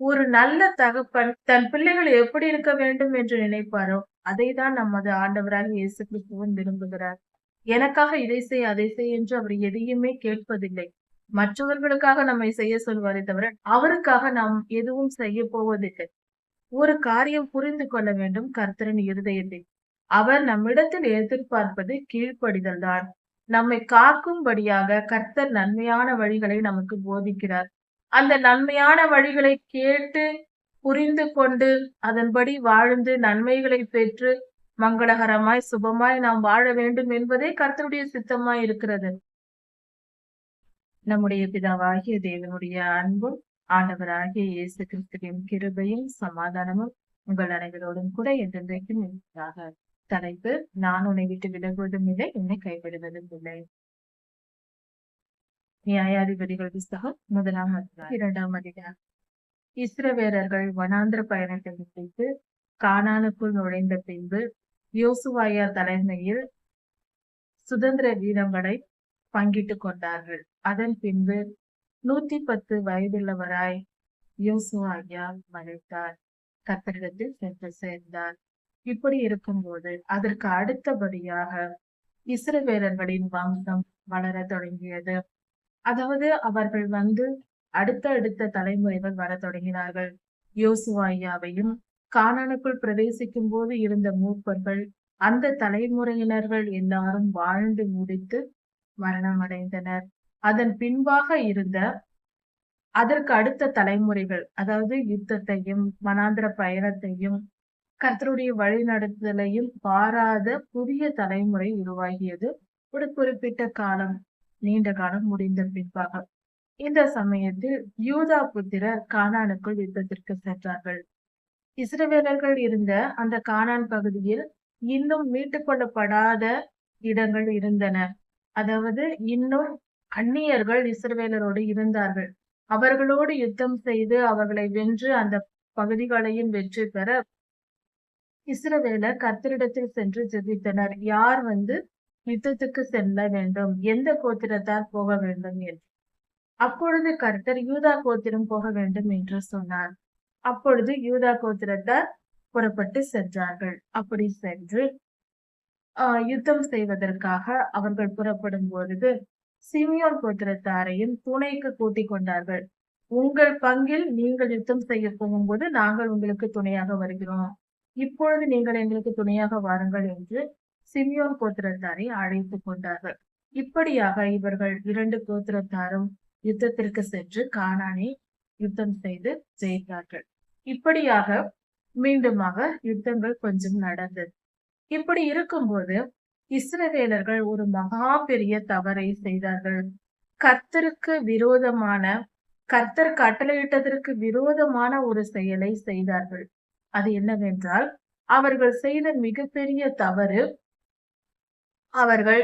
ஒரு நல்ல தகப்பன் தன் பிள்ளைகள் எப்படி இருக்க வேண்டும் என்று நினைப்பாரோ அதை தான் நமது ஆண்டவராக இயேசு கிறிஸ்துவன் விரும்புகிறார். எனக்காக இதை செய் அதை செய் என்று அவர் எதையுமே கேட்பதில்லை. மற்றவர்களுக்காக நம்மை செய்ய சொல்வாரே தவிர அவருக்காக நாம் எதுவும் செய்ய போவதில்லை. ஒரு காரியம் புரிந்து கொள்ள வேண்டும் கர்த்தரின் இருதயத்தை. அவர் நம்மிடத்தில் எதிர்பார்ப்பது கீழ்ப்படிதல் தான் நம்மை காக்கும்படியாக கர்த்தர் நன்மையான வழிகளை நமக்கு போதிக்கிறார். அந்த நன்மையான வழிகளை கேட்டு புரிந்து கொண்டு அதன்படி வாழ்ந்து நன்மைகளை பெற்று மங்களகரமாய் சுபமாய் நாம் வாழ வேண்டும் என்பதே கர்த்தருடைய சித்தமாய் இருக்கிறது. நம்முடைய பிதாவாகிய தேவனுடைய அன்பும் ஆண்டவராகிய இயேசு கிறிஸ்துவின் கிருபையும் சமாதானமும் உங்கள் அனைவரோடும் கூட என்றென்றைக்கும் தலைப்பு. நான் உன்னை விட்டு விலகுவதும் இல்லை என்னை கைவிடுவதும் இல்லை. நியாயாதிபதிகள் புஸ்தகம் முதலாம் அதிகாரம். இரண்டாம் அதிகாரம். இஸ்ரவேலர்கள் வனாந்திர பயணத்தை முடித்து கானானுக்குள் நுழைந்த பின்பு யோசுவாயார் தலைமையில் சுதந்திர வீரங்களை பங்கிட்டுக் கொண்டார்கள். அதன் பின்பு நூத்தி பத்து வயதுள்ளவராய் யோசுவாயா மறைத்தார் கத்தரிடத்தில் சென்று சேர்ந்தார். இப்படி இருக்கும்போது அதற்கு அடுத்தபடியாக இஸ்ரவேலர்களின் வம்சம் வளர தொடங்கியது. அதாவது அவர்கள் வந்து அடுத்த அடுத்த தலைமுறைகள் வர தொடங்கினார்கள். யோசுவாயாவையும் கானானுக்குள் பிரவேசிக்கும் போது இருந்த மூப்பர்கள் அந்த தலைமுறையினர்கள் எல்லாரும் வாழ்ந்து முடித்து மரணம் அடைந்தனர் அதன் பின்பாக இருந்த அதற்கு அடுத்த தலைமுறைகள் அதாவது யுத்தத்தையும் மனாந்திர பயணத்தையும் கர்த்தருடைய வழிநடத்துதலையும் பாராத புதிய தலைமுறை உருவாகியது ஒரு குறிப்பிட்ட காலம். நீண்ட காலம் முடிந்த பின்பாக இந்த சமயத்தில் யூதா புத்திரர் கானானுக்குள் யுத்தத்திற்கு சென்றார்கள். இஸ்ரவேலர்கள் இருந்த அந்த கானான் பகுதியில் இன்னும் மீட்டுக் கொள்ளப்படாத இடங்கள் இருந்தன. அதாவது இன்னும் அந்நியர்கள் இஸ்ரவேலரோடு இருந்தார்கள். அவர்களோடு யுத்தம் செய்து அவர்களை வென்று அந்த பகுதிகளையும் வெற்றி பெற இஸ்ரவேலர் கத்தரிடத்தில் சென்று ஜெபித்தனர். யார் வந்து யுத்தத்துக்கு செல்ல வேண்டும். எந்த கோத்திரத்தார் போக வேண்டும் என்று. அப்பொழுது கர்த்தர் யூதா கோத்திரம் போக வேண்டும் என்று சொன்னார். அப்பொழுது யூதா கோத்திரத்தார் புறப்பட்டு சென்றார்கள். அப்படி சென்று யுத்தம் செய்வதற்காக அவர்கள் புறப்படும் பொழுது சிமியோன் கோத்திரத்தாரையும் துணைக்கு கூட்டிக் கொண்டார்கள். உங்கள் பங்கில் நீங்கள் யுத்தம் செய்ய போகும்போது நாங்கள் உங்களுக்கு துணையாக வருகிறோம். இப்பொழுது நீங்கள் எங்களுக்கு துணையாக வாருங்கள் என்று சிமியோன் கோத்திரத்தாரை அழைத்து கொண்டார்கள். இப்படியாக இவர்கள் இரண்டு கோத்திரத்தாரும் யுத்தத்திற்கு சென்று கானானை யுத்தம் செய்து ஜெயித்தார்கள். இப்படியாக மீண்டுமாக யுத்தங்கள் கொஞ்சம் நடந்தது. இப்படி இருக்கும்போது இஸ்ரவேலர்கள் ஒரு மகா பெரிய தவறை செய்தார்கள். கர்த்தருக்கு விரோதமான கர்த்தர் கட்டளையிட்டதற்கு விரோதமான ஒரு செயலை செய்தார்கள். அது என்னவென்றால் அவர்கள் செய்த மிகப்பெரிய தவறு அவர்கள்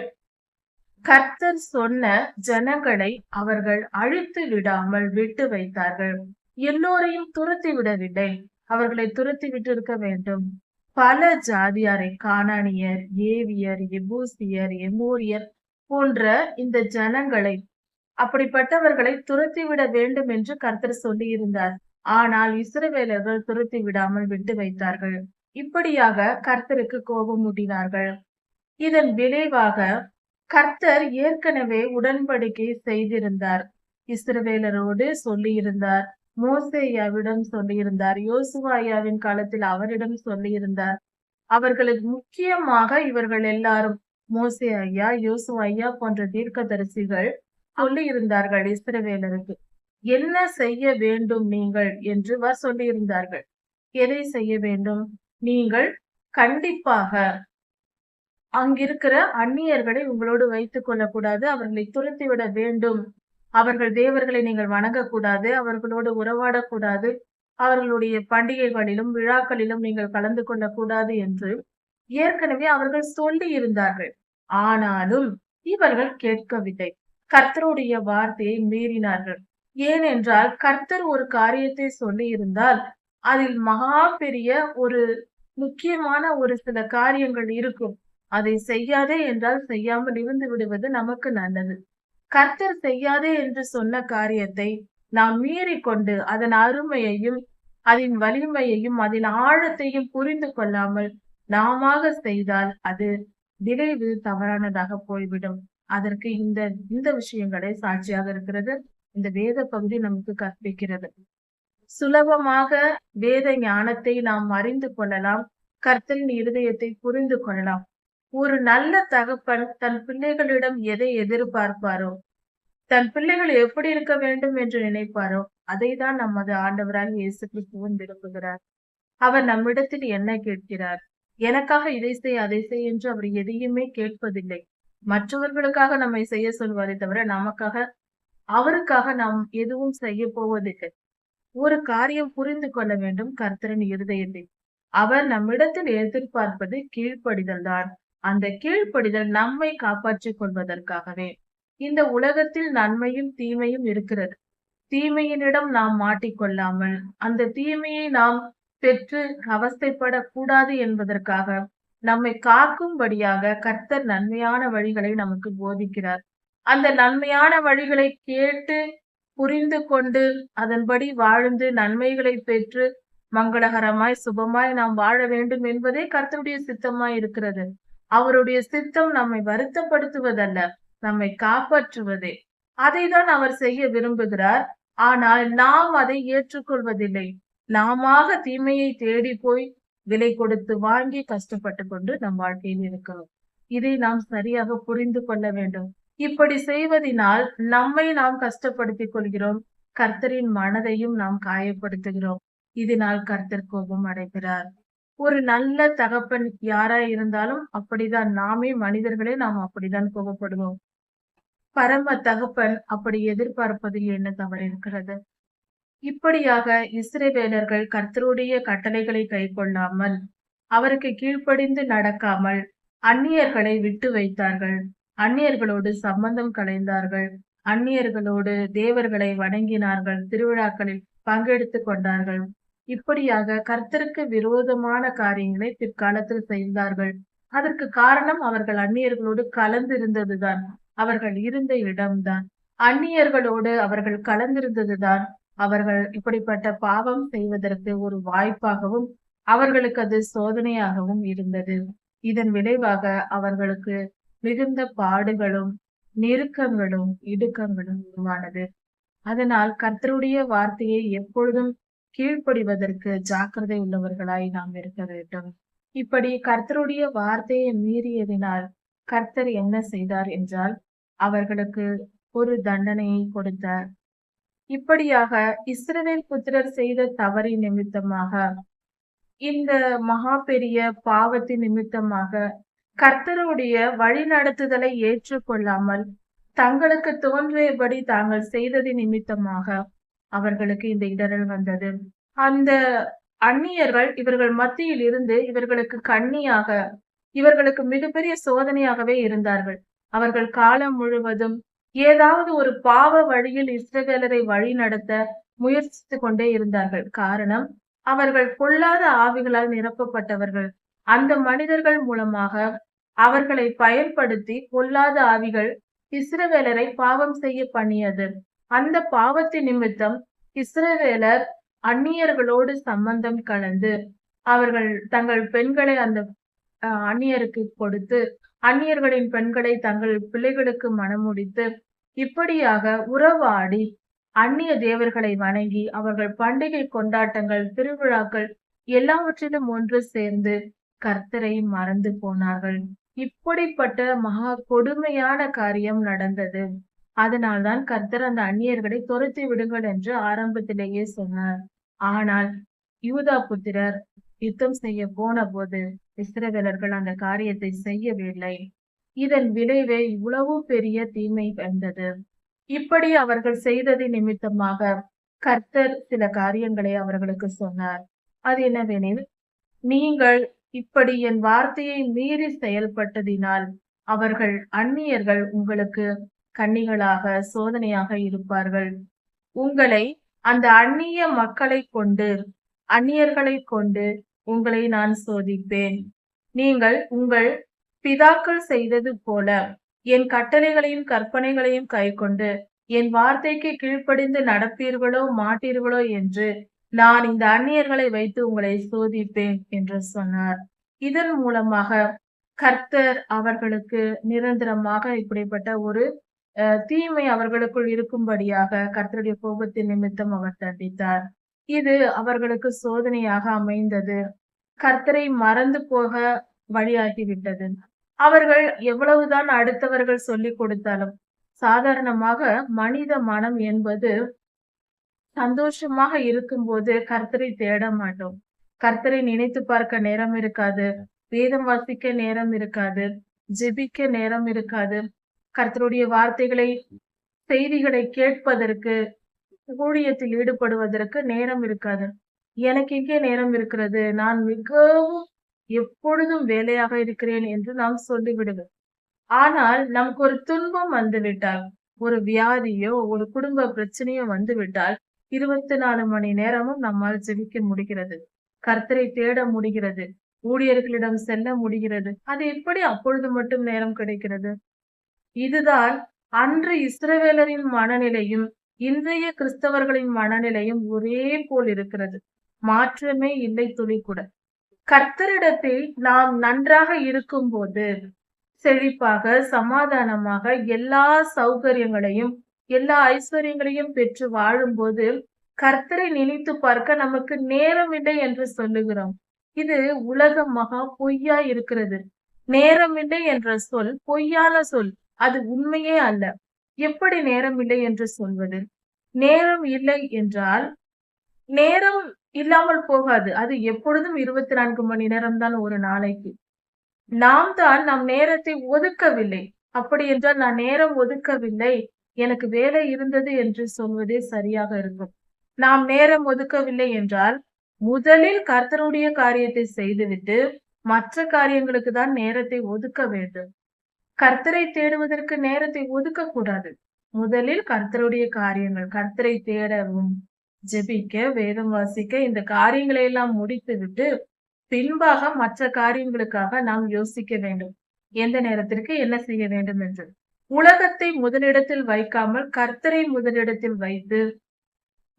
கர்த்தர் சொன்ன ஜனங்களை அவர்கள் அழித்து விடாமல் விட்டு வைத்தார்கள். எல்லோரையும் துரத்தி விடவில்லை. அவர்களை துரத்தி விட்டு இருக்க வேண்டும். பல ஜாதியாரை காணானியர் ஏவியர் எபூசியர் எமூரியர் போன்ற இந்த ஜனங்களை அப்படிப்பட்டவர்களை துரத்தி விட வேண்டும் என்று கர்த்தர் சொல்லி இருந்தார் ஆனால் இஸ்ரவேலர்கள் துரத்தி விடாமல் விட்டு வைத்தார்கள். இப்படியாக கர்த்தருக்கு கோபம் மூட்டினார்கள். இதன் விளைவாக கர்த்தர் ஏற்கனவே உடன்படிக்கை செய்திருந்தார். இஸ்ரவேலரோடு சொல்லியிருந்தார். மோசேயாவிடம் சொல்லியிருந்தார். யோசுவாயாவின் காலத்தில் அவரிடம் சொல்லியிருந்தார். அவர்களுக்கு முக்கியமாக இவர்கள் எல்லாரும் மோசே ஐயா யோசு ஐயா போன்ற தீர்க்கதரிசிகள் சொல்லியிருந்தார்கள் இஸ்ரவேலருக்கு. என்ன செய்ய வேண்டும் நீங்கள்? என்று வ சொல்லியிருந்தார்கள். எதை செய்ய வேண்டும்? நீங்கள் கண்டிப்பாக அங்கிருக்கிற அந்நியர்களை உங்களோடு வைத்துக் கொள்ளக்கூடாது. அவர்களை துரத்தி விட வேண்டும். அவர்கள் தேவர்களை நீங்கள் வணங்கக்கூடாது. அவர்களோடு உறவாடக்கூடாது. அவர்களுடைய பண்டிகைகளிலும் விழாக்களிலும் நீங்கள் கலந்து கொள்ளக்கூடாது என்று ஏற்கனவே அவர்கள் சொல்லி இருந்தார்கள் ஆனாலும் இவர்கள் கேட்கவில்லை. கர்த்தருடைய வார்த்தையை மீறினார்கள். ஏனென்றால் கர்த்தர் ஒரு காரியத்தை சொல்லி இருந்தால் அதில் மகா பெரிய ஒரு முக்கியமான ஒரு சில காரியங்கள் இருக்கும். அதை செய்யாதே என்றால் செய்யாமல் இருந்து விடுவது நமக்கு நல்லது. கர்த்தர் செய்யாதே என்று சொன்ன காரியத்தை நாம் மீறிக்கொண்டு அதன் அருமையையும் அதன் வலிமையையும் அதன் ஆழத்தையும் புரிந்து கொள்ளாமல் நாமாக செய்தால் அது விளைவு தவறானதாக போய்விடும். அதற்கு இந்த இந்த விஷயங்களே சாட்சியாக இருக்கிறது. இந்த வேத பகுதி நமக்கு கற்பிக்கிறது. சுலபமாக வேத ஞானத்தை நாம் அறிந்து கொள்ளலாம். கர்த்தரின் இருதயத்தை புரிந்து கொள்ளலாம். ஒரு நல்ல தகப்பன் தன் பிள்ளைகளிடம் எதை எதிர்பார்ப்பாரோ தன் பிள்ளைகள் எப்படி இருக்க வேண்டும் என்று நினைப்பாரோ அதை தான் நமது ஆண்டவராக இயேசு கிறிஸ்துவும் விரும்புகிறார். அவர் நம்மிடத்தில் என்ன கேட்கிறார்? எனக்காக இதை செய் அதை செய் என்று அவர் எதையுமே கேட்பதில்லை. மற்றவர்களுக்காக நம்மை செய்ய சொல்வாரே தவிர நமக்காக அவருக்காக நாம் எதுவும் செய்ய போவதில்லை. ஒரு காரியம் புரிந்து கொள்ள வேண்டும் கர்த்தரின் இருதயத்தை அவர் நம்மிடத்தில் எதிர்பார்ப்பது கீழ்ப்படிதல் தான். அந்த கீழ்ப்படிதல் நம்மை காப்பாற்றிக் கொள்வதற்காகவே இந்த உலகத்தில் நன்மையும் தீமையும் இருக்கிறது. தீமையினிடம் நாம் மாட்டிக்கொள்ளாமல் அந்த தீமையை நாம் பெற்று அவஸ்தைப்படக்கூடாது என்பதற்காக நம்மை காக்கும்படியாக கர்த்தர் நன்மையான வழிகளை நமக்கு போதிக்கிறார். அந்த நன்மையான வழிகளை கேட்டு புரிந்து கொண்டு அதன்படி வாழ்ந்து நன்மைகளை பெற்று மங்களகரமாய் சுபமாய் நாம் வாழ வேண்டும் என்பதே கர்த்தருடைய சித்தமாய் இருக்கிறது. அவருடைய சித்தம் நம்மை வருத்தப்படுத்துவதல்ல நம்மை காப்பாற்றுவதே. அதைதான் அவர் செய்ய விரும்புகிறார். ஆனால் நாம் அதை ஏற்றுக்கொள்வதில்லை. நாமாக தீமையை தேடி போய் விலை கொடுத்து வாங்கி கஷ்டப்பட்டு கொண்டு நம் வாழ்க்கையில் இருக்கிறோம். இதை நாம் சரியாக புரிந்து கொள்ள வேண்டும். இப்படி செய்வதனால் நம்மை நாம் கஷ்டப்படுத்திக் கொள்கிறோம். கர்த்தரின் மனதையும் நாம் காயப்படுத்துகிறோம். இதனால் கர்த்தர் கோபம் அடைகிறார். ஒரு நல்ல தகப்பன் யாரா இருந்தாலும் அப்படிதான். நாமே மனிதர்களே நாம் அப்படிதான் கோபப்படுவோம். பரம தகப்பன் அப்படி எதிர்பார்ப்பதில் என்ன தவறு இருக்கிறது இப்படியாக இஸ்ரேவேலர்கள் கர்த்தருடைய கட்டளைகளை கை கொள்ளாமல் அவருக்கு கீழ்ப்படிந்து நடக்காமல் அந்நியர்களை விட்டு வைத்தார்கள். அந்நியர்களோடு சம்பந்தம் கலைந்தார்கள் அந்நியர்களோடு தேவர்களை வணங்கினார்கள். திருவிழாக்களில் பங்கெடுத்து கொண்டார்கள். இப்படியாக கர்த்தருக்கு விரோதமான காரியங்களை பிற்காலத்தில் செய்தார்கள். அதற்கு காரணம் அவர்கள் அந்நியர்களோடு கலந்திருந்ததுதான். அவர்கள் இருந்த இடம்தான். அந்நியர்களோடு அவர்கள் கலந்திருந்ததுதான். அவர்கள் இப்படிப்பட்ட பாவம் செய்வதற்கு ஒரு வாய்ப்பாகவும் அவர்களுக்கு அது சோதனையாகவும் இருந்தது. இதன் விளைவாக அவர்களுக்கு மிகுந்த பாடுகளும் நெருக்கங்களும் இடுக்கங்களும் உருவானது. அதனால் கர்த்தருடைய வார்த்தையை எப்பொழுதும் கீழ்ப்படிவதற்கு ஜாக்கிரதை உள்ளவர்களாய் நாம் இருக்க வேண்டும். இப்படி கர்த்தருடைய வார்த்தையை மீறியதினால் கர்த்தர் என்ன செய்தார் என்றால் அவர்களுக்கு ஒரு தண்டனையை கொடுத்தார். இப்படியாக இஸ்ரவேல் புத்திரர் செய்த தவறின் நிமித்தமாக இந்த மகா பெரிய பாவத்தின் நிமித்தமாக கர்த்தருடைய வழிநடத்துதலை ஏற்றுக்கொள்ளாமல் தங்களுக்கு தோன்றியபடி தாங்கள் செய்தது நிமித்தமாக அவர்களுக்கு இந்த இடரல் வந்தது. அந்த அந்நியர்கள் இவர்கள் மத்தியில் இருந்து இவர்களுக்கு கண்ணியாக இவர்களுக்கு மிகப்பெரிய சோதனையாகவே இருந்தார்கள். அவர்கள் காலம் முழுவதும் ஏதாவது ஒரு பாவ வழியில் இஸ்ரவேலரை வழி நடத்த முயற்சித்து கொண்டே இருந்தார்கள். காரணம் அவர்கள் பொல்லாத ஆவிகளால் நிரப்பப்பட்டவர்கள். அந்த மனிதர்கள் மூலமாக அவர்களை பயன்படுத்தி பொல்லாத ஆவிகள் இஸ்ரவேலரை பாவம் செய்ய பண்ணியது. அந்த பாவத்தை நிமித்தம் இஸ்ரவேலர் அந்நியர்களோடு சம்பந்தம் கலந்து அவர்கள் தங்கள் பெண்களை அந்த அந்நியருக்கு கொடுத்து அந்நியர்களின் பெண்களை தங்கள் பிள்ளைகளுக்கு மனமுடித்து இப்படியாக உறவாடி அந்நிய தேவர்களை வணங்கி அவர்கள் பண்டிகை கொண்டாட்டங்கள் திருவிழாக்கள் எல்லாவற்றிலும் ஒன்று சேர்ந்து கர்த்தரை மறந்து போனார்கள். இப்படிப்பட்ட மகா கொடுமையான காரியம் நடந்தது. அதனால்தான் கர்த்தர் அந்த அந்நியர்களை துரத்தி விடுங்கள் என்று ஆரம்பத்திலேயே சொன்னார். ஆனால் யூதா புத்திரர் யுத்தம் செய்ய போன போது இஸ்ரவேலர்கள் அந்த காரியத்தை செய்யவில்லை. இதன் விளைவே இவ்வளவு பெரிய தீமை வந்தது. இப்படி அவர்கள் செய்தது நிமித்தமாக கர்த்தர் சில காரியங்களை அவர்களுக்கு சொன்னார். அது என்னவெனில் நீங்கள் இப்படி என் வார்த்தையை மீறி செயல்பட்டதினால் அவர்கள் அந்நியர்கள் உங்களுக்கு கன்னிகளாக சோதனையாக இருப்பார்கள். உங்களை அந்த அந்நிய மக்களை கொண்டு அந்நியர்களை கொண்டு உங்களை நான் சோதிப்பேன். நீங்கள் உங்கள் பிதாக்கள் செய்தது போல என் கட்டளைகளையும் கற்பனைகளையும் கை கொண்டு என் வார்த்தைக்கு கீழ்ப்படிந்து நடப்பீர்களோ மாட்டீர்களோ என்று நான் இந்த அந்நியர்களை வைத்து உங்களை சோதிப்பேன் என்று சொன்னார். இதன் மூலமாக கர்த்தர் அவர்களுக்கு நிரந்தரமாக இப்படிப்பட்ட ஒரு தீமை அவர்களுக்குள் இருக்கும்படியாக கர்த்தருடைய கோபத்தின் நிமித்தம் அவர் தண்டித்தார். இது அவர்களுக்கு சோதனையாக அமைந்தது. கர்த்தரை மறந்து போக வழியாகிவிட்டது. அவர்கள் எவ்வளவுதான் அடுத்தவர்கள் சொல்லிக் கொடுத்தாலும் சாதாரணமாக மனித மனம் என்பது சந்தோஷமாக இருக்கும்போது கர்த்தரை தேட மாட்டோம். கர்த்தரை நினைத்து பார்க்க நேரம் இருக்காது. வேதம் வாசிக்க நேரம் இருக்காது. ஜெபிக்க நேரம் இருக்காது. கர்த்தருடைய வார்த்தைகளை செய்திகளை கேட்பதற்கு ஊழியத்தில் ஈடுபடுவதற்கு நேரம் இருக்காது. எனக்கு எங்கே நேரம் இருக்கிறது? நான் மிகவும் எப்பொழுதும் வேலையாக இருக்கிறேன் என்று நாம் சொல்லிவிடுவோம் ஆனால் நமக்கு ஒரு துன்பம் வந்துவிட்டால் ஒரு வியாதியோ ஒரு குடும்ப பிரச்சனையோ வந்துவிட்டால் இருபத்தி நாலு மணி நேரமும் நம்மால் ஜெபிக்க முடிகிறது. கர்த்தரை தேட முடிகிறது. ஊழியர்களிடம் செல்ல முடிகிறது. அது எப்படி அப்பொழுது மட்டும் நேரம் கிடைக்கிறது? இதுதான் அன்று இஸ்ரவேலரின் மனநிலையும் இன்றைய கிறிஸ்தவர்களின் மனநிலையும் ஒரே போல் இருக்கிறது. மாற்றமே இல்லை துளி கூட. கர்த்தரிடத்தில் நாம் நன்றாக இருக்கும்போது செழிப்பாக சமாதானமாக எல்லா சௌகரியங்களையும் எல்லா ஐஸ்வர்யங்களையும் பெற்று வாழும்போது கர்த்தரை நினைத்து பார்க்க நமக்கு நேரம் இல்லை என்று சொல்லுகிறோம். இது உலக மகா பொய்யா இருக்கிறது. நேரமில்லை என்ற சொல் பொய்யான சொல். அது உண்மையே அல்ல. எப்படி நேரம் இல்லை என்று சொல்வது? நேரம் இல்லை என்றால் நேரம் இல்லாமல் போகாது. அது எப்பொழுதும் இருபத்தி நான்கு மணி நேரம் தான் ஒரு நாளைக்கு. நாம் தான் நம் நேரத்தை ஒதுக்கவில்லை. அப்படி என்றால் நான் நேரம் ஒதுக்கவில்லை. எனக்கு வேலை இருந்தது என்று சொல்வதே சரியாக இருக்கும். நாம் நேரம் ஒதுக்கவில்லை என்றால் முதலில் கர்த்தருடைய காரியத்தை செய்துவிட்டு மற்ற காரியங்களுக்கு தான் நேரத்தை ஒதுக்க வேண்டும். கர்த்தரை தேடுவதற்கு நேரத்தை ஒதுக்க கூடாது முதலில் கர்த்தருடைய காரியங்கள் கர்த்தரை தேடவும் ஜெபிக்க வேதம் வாசிக்க இந்த காரியங்களை எல்லாம் முடித்து விட்டு பின்பாக மற்ற காரியங்களுக்காக நாம் யோசிக்க வேண்டும். எந்த நேரத்திற்கு என்ன செய்ய வேண்டும் என்று. உலகத்தை முதலிடத்தில் வைக்காமல் கர்த்தரை முதலிடத்தில் வைத்து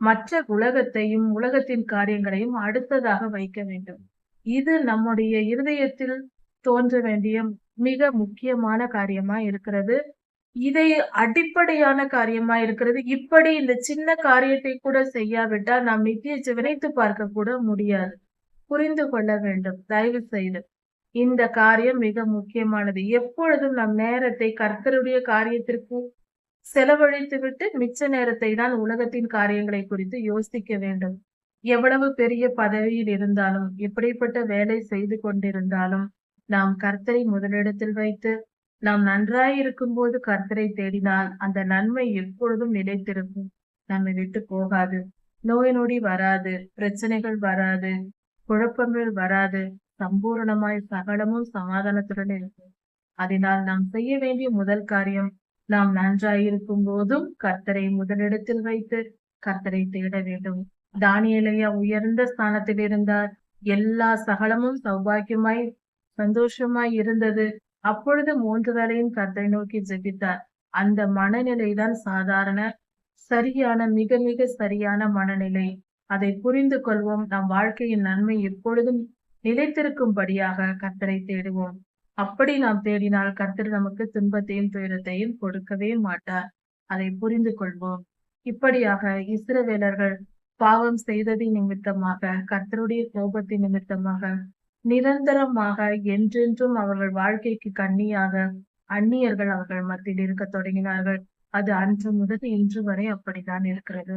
மற்ற உலகத்தையும் உலகத்தின் காரியங்களையும் அடுத்ததாக வைக்க வேண்டும். இது நம்முடைய இருதயத்தில் தோன்ற வேண்டிய மிக முக்கியமான காரியமா இருக்கிறது. இதை அடிப்படையான காரியமா இருக்கிறது. இப்படி இந்த சின்ன காரியத்தை கூட செய்யாவிட்டால் நாம் நித்திய ஜீவனைத்து பார்க்க கூட முடியாது. புரிந்து கொள்ள வேண்டும். தயவு செய்து. இந்த காரியம் மிக முக்கியமானது. எப்பொழுதும் நம் நேரத்தை கர்த்தருடைய காரியத்திற்கு செலவழித்து விட்டு மிச்ச நேரத்தை தான் உலகத்தின் காரியங்களை குறித்து யோசிக்க வேண்டும். எவ்வளவு பெரிய பதவியில் இருந்தாலும் எப்படிப்பட்ட வேலை செய்து கொண்டிருந்தாலும் நாம் கர்த்தரை முதலிடத்தில் வைத்து நாம் நன்றாயிருக்கும் போது கர்த்தரை தேடினால் அந்த நன்மை எப்பொழுதும் நிலைத்திருக்கும். நம்மை விட்டு போகாது. நோய் நொடி வராது. பிரச்சனைகள் வராது. குழப்பங்கள் வராது. சம்பூரணமாய் சகலமும் சமாதானத்துடன் இருக்கும் அதனால் நாம் செய்ய வேண்டிய முதல் காரியம் நாம் நன்றாயிருக்கும் போதும் கர்த்தரை முதலிடத்தில் வைத்து கர்த்தரை தேட வேண்டும். தானியலையா உயர்ந்த ஸ்தானத்தில் இருந்தார். எல்லா சகலமும் சௌபாக்கியமாய் சந்தோஷமாய் இருந்தது. அப்பொழுது மூன்று வேளையும் கர்த்தரை நோக்கி ஜெபித்தார். அந்த மனநிலைதான் சாதாரண சரியான மிக மிக சரியான மனநிலை. அதை புரிந்து கொள்வோம். நம் வாழ்க்கையின் நன்மை எப்பொழுதும் நிலைத்திருக்கும்படியாக கர்த்தரை தேடுவோம். அப்படி நாம் தேடினால் கர்த்தர் நமக்கு துன்பத்தையும் துயரத்தையும் கொடுக்கவே மாட்டார். அதை புரிந்து கொள்வோம். இப்படியாக இஸ்ரவேலர்கள் பாவம் செய்ததின் நிமித்தமாக கர்த்தருடைய கோபத்தின் நிமித்தமாக நிரந்தரமாக என்றென்றும் அவர்கள் வாழ்க்கைக்கு கண்ணியாக அந்நியர்கள் அவர்கள் மத்தியில் இருக்க தொடங்கினார்கள். அது அன்று முதல் இன்று வரை அப்படித்தான் இருக்கிறது.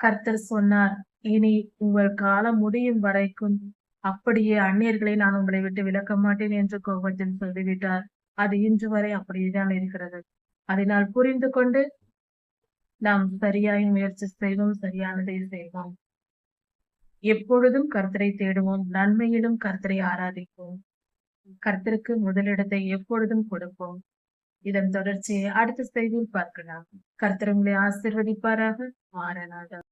கர்த்தர் சொன்னார் இனி உங்கள் காலம் முடியும் வரைக்கும் அப்படியே அந்நியர்களை நான் உங்களை விட்டு விலக்க மாட்டேன் என்று கோபத்தில் சொல்லிவிட்டார். அது இன்று வரை அப்படியேதான் இருக்கிறது. அதனால் புரிந்து கொண்டு நாம் சரியாய் முயற்சி செய்வோம் சரியானதை செய்வோம். எப்பொழுதும் கர்த்தரை தேடுவோம். நன்மையிலும் கர்த்தரை ஆராதிப்போம். கர்த்தருக்கு முதலிடத்தை எப்பொழுதும் கொடுப்போம். இதன் தொடர்ச்சியை அடுத்த செய்தியில் பார்க்கலாம். கர்த்தர் உங்களை ஆசிர்வதிப்பாராக. மாறனாதான்